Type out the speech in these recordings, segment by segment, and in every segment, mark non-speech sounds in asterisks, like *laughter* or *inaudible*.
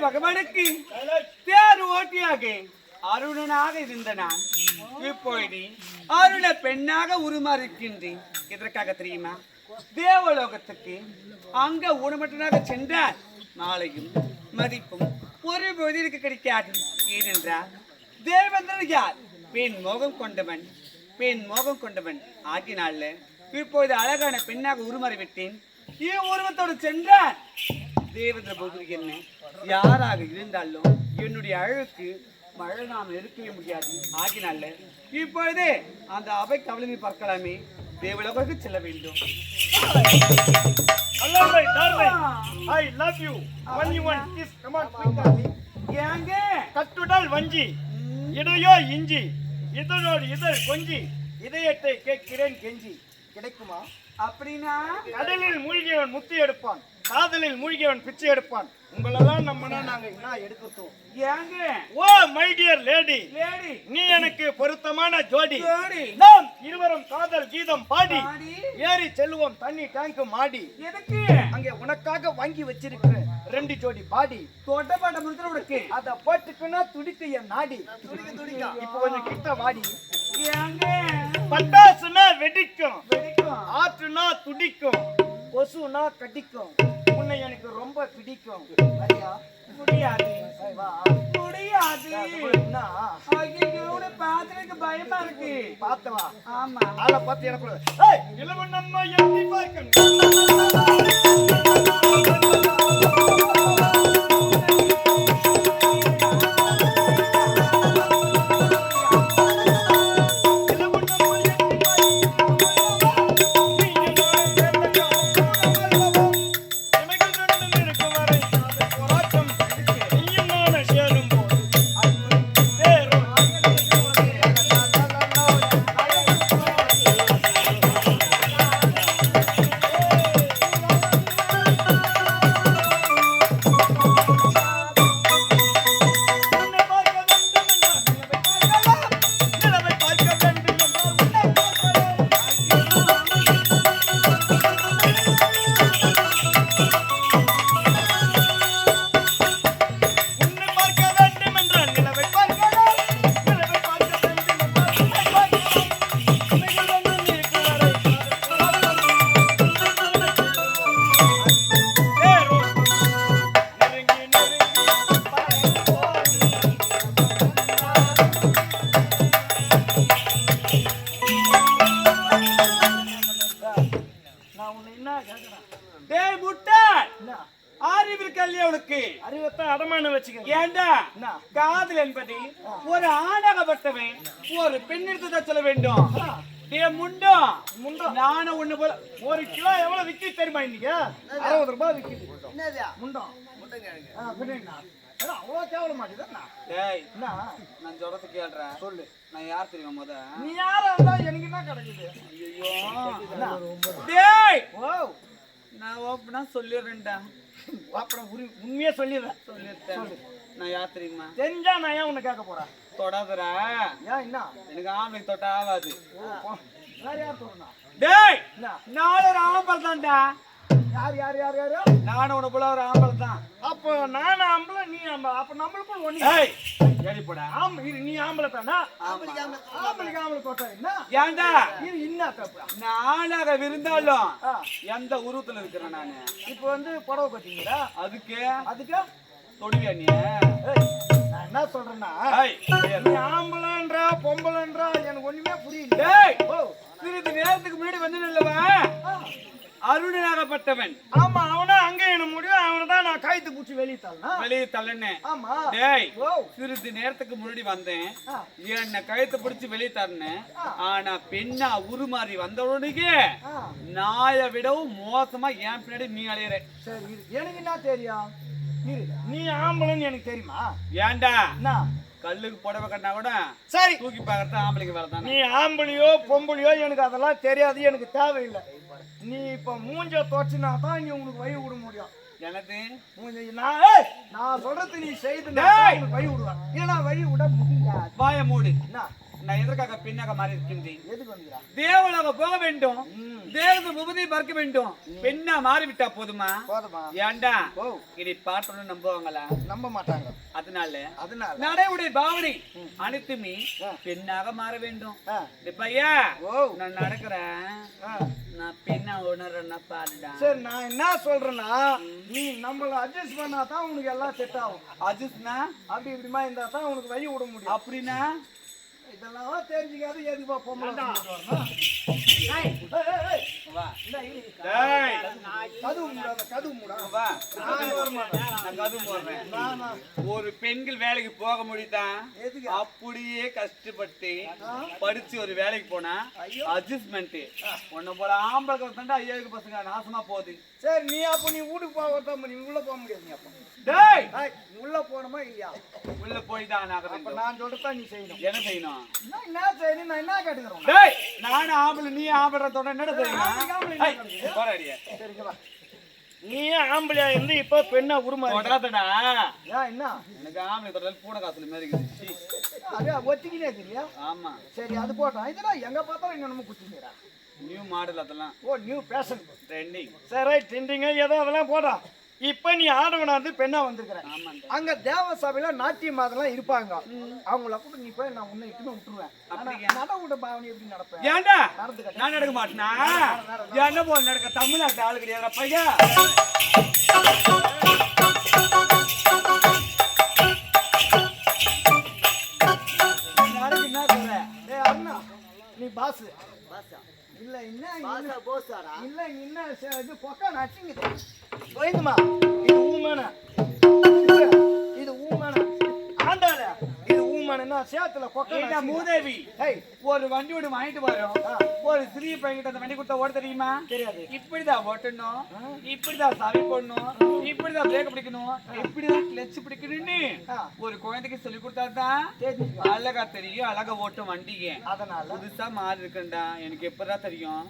பகவானுக்கு தேர் ஓட்டியாக அருணனாக இருந்த நான் இப்பொழுது அருண பெண்ணாக உருமாறுகின்றேன் எதற்காக தெரியுமா? தேவலோகத்துக்கு அங்க ஊனமற்றனாக சென்றால் நாளையும் மதிப்பும் ஒரு பொழுதிற்கு கிடைக்காது. ஏனென்றால் தேவேந்திரன் யார் பெண் மோகம் கொண்டவன் பெண் மோகம் கொண்டவன். ஆகினால இப்போது அழகான பெண்ணாக உருமாறிவிட்டேன். உருவத்தோடு சென்றால் தேவேந்திர பகுதி என்ன? யாராக இருந்தாலும் என்னுடைய அழகுக்கு மழை நாம் இருக்கவே முடியாது. ஆகினால இப்பொழுதே அந்த அவை கவலை பார்க்கலாமே. தேவலோகத்துக்கு செல்ல வேண்டும். Love you. Only one kiss. Come on, quick. ஏங்க? கட்டுடல் வஞ்சி. இடையோ இஞ்சி. இதழோடு இதழ் கொஞ்சி. இதயத்தை கேட்கிறேன் கெஞ்சி. கிடைக்குமா? அப்படின்னா? கடலில் மூழ்கியவன் முத்து எடுப்பான். காதலில் மூழ்கியவன் பிச்சை எடுப்பான். உங்களெல்லாம் நம்மனா நாங்க என்ன எடுக்கட்டும்? ஏங்க? Oh my dear lady lady நீ எனக்கு பொருத்தமான ஜோடி. ஜோடி. நாம் இருவரும் காதல் கீதம் பாடி. பாடி. ஏறி செல்லுவோம் தண்ணி டேங்க் மாடி. எதுக்கு? அங்கே உனக்காக வாங்கி வச்சிருக்கிறேன் ரெண்டு ஜோடி பாடி. தொட்டப்பாட்ட முடித்துல உனக்கு. அத போட்டுக்குன்னா துடிக்க என் நாடி. இப்ப கொஞ்சம் கிட்ட வாடி. ஏங்க? பட்டாசுனா வெடிக்கும். வெடிக்கும். ஆற்றுனா துடிக்கும். கொசுனா கடிக்கும். உன்னை எனக்கு ரொம்ப பிடிக்கும். முடியாது. முடியாது. பார்த்துருக்கு பயமா இருக்கு. பார்த்து வா. ஆமா. ஆளை பார்த்து எனக்கு இளவன் நம்ம எப்படி பார்க்கணும் அறிவு இருக்கல்லையே உனக்கு அறிவத்தான் அடமான வச்சுக்கிறேன் ஏண்டா? என்ன? காதல் என்பது ஒரு ஆணாகப்பட்டவன் ஒரு பெண்ணிற்கு சொல்ல வேண்டும். டே முண்டம் முண்டம். நானும் ஒண்ணு போல ஒரு கிலோ எவ்வளவு விக்கி தெரியுமா இன்னைக்கு? அறுபது ரூபாய் விக்குது? ஏடா, அவ்வளோ? டேய் என்ன? நான் சொல்றது கேள்றேன். சொல்லு. நான் யார் தெரியுமா முத? நீ யாரா இருந்தா எனக்கு என்ன கிடைக்குது? ஐயோ டேய்! ஓ. நான் ஓப்பனா சொல்லிடுறேன்டா. *laughs* அப்புறம் உண்மையா சொல்லிடுறேன். சொல்லிட்டேன். நான் யார் தெரியுமா? தெரிஞ்சா நான் ஏன் உன்னை கேட்க போறேன்? தொடாதடா. ஏன் என்ன? எனக்கு ஆம்பளை தொட்ட ஆகாது. வேற யார் சொல்லணும் டேய்! நான் ஒரு ஆம்பளை தான்டா யார் யார் யார் யாரு? நானும் உன போல ஒரு ஆம்பளை தான் அப்போ நான் ஆம்பளை நீ ஆம்பளை. அப்ப நம்மளுக்கும் ஒண்ணு. ஏய். ஏடி போடா. ஆமா இரு நீ ஆம்பளை தானா? ஆமா. ஆம்பளைக்கு ஆம்பளை போட்டா என்ன? ஏன்டா இது என்ன தப்பு? நானாக விருந்தாலும் ஆ, எந்த உருவத்துல இருக்கிறேன் நானு? இப்போ வந்து புடவை கட்டிங்களா அதுக்கு? அதுக்கு? தொடுவியா நீ? நான் என்ன சொல்றேன்னா நீ ஆம்பளைன்றா பொம்பளைன்றா எனக்கு ஒண்ணுமே புரியல. சிறிது நேரத்துக்கு முன்னாடி வந்து நல்லவா ஆ, அருணனாகப்பட்டவன். ஆமா அவனா அங்க என்ன முடியும் அவனை தான் நான் காய்த்து பூச்சி வெளியே தள்ளனா. வெளியே தள்ளனே ஆமா. டேய் சிறிது நேரத்துக்கு முன்னாடி வந்தேன். என்ன கழுத்தை பிடிச்சு வெளியே தரனேன் ஆனா பெண்ணா உருமாறி வந்த உடனே நாயை விடவும் மோசமா என் பின்னாடி நீ அலையிற. சரி. எனக்கு என்ன தெரியும். நீ ஆம்பளைன்னு எனக்கு தெரியுமா? ஏன்டா? கல்லுக்கு புடவை கட்டினா கூட சரி. தூக்கி பார்க்கறது ஆம்பளைக்கு வேலை தானே. நீ ஆம்பளையோ பொம்பளையோ எனக்கு அதெல்லாம் தெரியாது எனக்கு தேவையில்லை. நீ இப்ப மூஞ்ச தோச்சினா தான் நீ உனக்கு வழி விட முடியும். எனக்கு மூஞ்ச நான் நான் சொல்றது நீ செய்து. வழி விடுவேன். இல்லைன்னா வழி விட முடியாது. வாய மூடு. என்ன? மாறி இருக்கின்றேன்? எதுக்கு வந்துடா? தேவலாக போக வேண்டும். தேவத முகத்தை பார்க்க வேண்டும். பெண்ணா மாறிவிட்டா போதுமா? ஓ இதை பார்த்தோன்னு நம்புவாங்களா? நம்ப மாட்டாங்க. அதனால அதனால. நடைமுறை பாவனை அனைத்துமே பெண்ணாக மாற வேண்டும். ஓ. நான் நடக்கிறேன். நான் பெண்ணா உணர்றேன்னா பாருடா. சரி நான் என்ன சொல்றேன்னா நீ நம்மள அட்ஜஸ்ட் பண்ணா தான் உனக்கு எல்லாம் செட் ஆகும். அஜிஸ்னா அப்படி இப்படிமா இருந்தா தான் உனக்கு வழி விட முடியும். அப்படின்னா? இதெல்லாம் தெரிஞ்சுக்காது எதுப்பா பொம்பளை வா. ஒரு பெண்கள் வேலைக்கு போக முடியுதா? எதுக்கு? அப்படியே கஷ்டப்பட்டு படிச்சு ஒரு வேலைக்கு போனா அட்ஜஸ்ட்மெண்ட் உன்னை போல ஆம்பளை தாண்டா ஐயாவுக்கு பசங்க நாசமா போகுது. சரி நீ அப்ப நீ வீட்டுக்கு போக நீ உள்ள போக முடியாது நீ அப்ப. உள்ள போகணுமா இல்லையா? உள்ள போய் தான் நான் சொல்றதா நீ செய்யணும். என்ன செய்யணும்? என்ன செய்யணும்? நான் என்ன கேட்டுக்கிறோம் டேய் நானும் ஆம்பளை நீ ஆம்பளை தொட என்னடா தெரியுமா ஆம்பளை, ஆம்பளை ஏய், என்ன வா நீ ஆம்பளையா இருந்து இப்ப பெண்ணா உருமா ஏன் என்ன எனக்கு ஆம்பளை தொடால் பூனை காசுல மாதிரி இருக்குது. அது ஒத்திக்கினே தெரியல ஆமா. சரி அது போட்டோம். இதெல்லாம் எங்க பார்த்தாலும் இங்க நம்ம குத்திக்கிறா. நியூ மாடல் அதெல்லாம். ஓ நியூ பேஷன் ட்ரெண்டிங் சரி ரைட் ட்ரெண்டிங்க ஏதோ அதெல்லாம் போட்டோம் இப்ப நீ ஆடவனா இருந்து பெண்ணா வந்திருக்கிற. அங்க தேவ சபையில நாட்டியம் அதெல்லாம் இருப்பாங்க. அவங்கள கூட நீ போய் நான் உன்னை இட்டுமே விட்டுருவேன்? நடவுட பாவனி எப்படி நடப்பேன்? கட்டு. நான் நடக்க மாட்டேனா? என்ன போல நடக்க? தமிழ்நாட்டு ஆளு கிடையாது பையா பாஸ் இல்ல என்ன இல்ல இல்ல என்ன சே- இது பொக்கா நச்சுங்க போயிடுமா இது ஊமேன சேத்துல கொக்கா ஏண்டா நச்சுங்க. மூதேவி? ஒரு வண்டி ஒன்று வாங்கிட்டு வரோம். ஒரு சிறிய பையன்கிட்ட அந்த வண்டி கொடுத்தா ஓட தெரியுமா? தெரியாது. இப்படிதான் ஓட்டணும். இப்படிதான் சவி போடணும் இப்படிதான் பிரேக் பிடிக்கணும். இப்படிதான் கிளட்ச் பிடிக்கணும்னு. ஒரு குழந்தைக்கு சொல்லி கொடுத்தா தான் தெரிஞ்சுக்கோ அழகா தெரியும் அழகா ஓட்டும் வண்டிக்கு. அதனால. புதுசா மாறி இருக்கேன்டா எனக்கு எப்பதான் தெரியும்.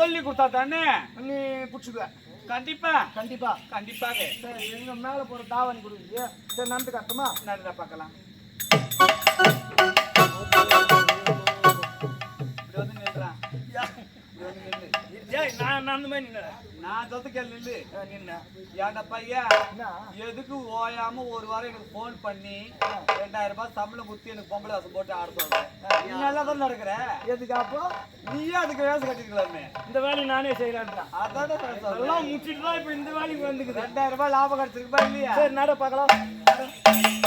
சொல்லி கொடுத்தா தானே நீ புடிச்சுக்குவ கண்டிப்பா. கண்டிப்பா. கண்டிப்பாக எங்க மேல போற தாவணி கொடுக்குது சரி நடந்து கட்டுமா? நல்லா பார்க்கலாம். நான் நான் அந்த மாதிரி நின்ன நான் சொத்துக்கல் நில்லு நின்ன ஏன்டா பையா எதுக்கு ஓயாம ஒரு வாரம் எனக்கு ஃபோன் பண்ணி ரெண்டாயிரம் ரூபாய் சம்பளம் குத்தி எனக்கு பொம்பளை வாசம் போட்டு ஆட சொல்றேன் நீ நல்லா தான் நடக்கிற எதுக்கு அப்போ நீயே அதுக்கு வேலை கட்டிக்கலாமே இந்த வேலையை நானே செய்யலான்றான் அதான் எல்லாம் முடிச்சிட்டு தான் இப்போ இந்த வேலைக்கு வந்துக்குது ரெண்டாயிரம் ரூபாய் லாபம் கிடைச்சிருக்குப்பா இல்லையா சரி நட பார்க்கலாம்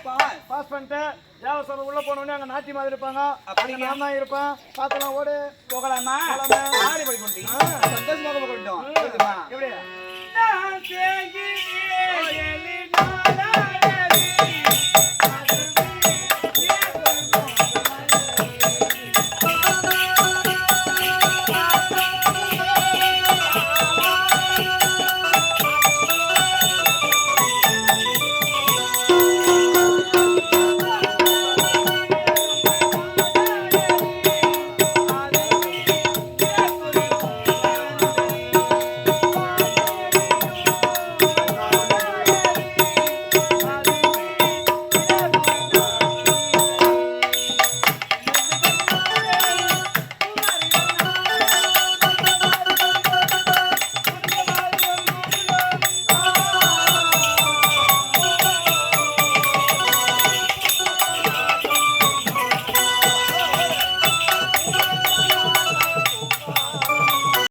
பாஸ் பண்ணிட்டு தேவசபை உள்ள போனோடனே அங்க நாட்டி மாதிரி இருப்பாங்க. அப்படிங்க நான் தான் இருப்பேன். பார்க்கலாம் ஓடு. போகலாமா. ஆடி போய் கொண்டு. சந்தோஷமாக போகட்டும் எப்படி நான் தேகி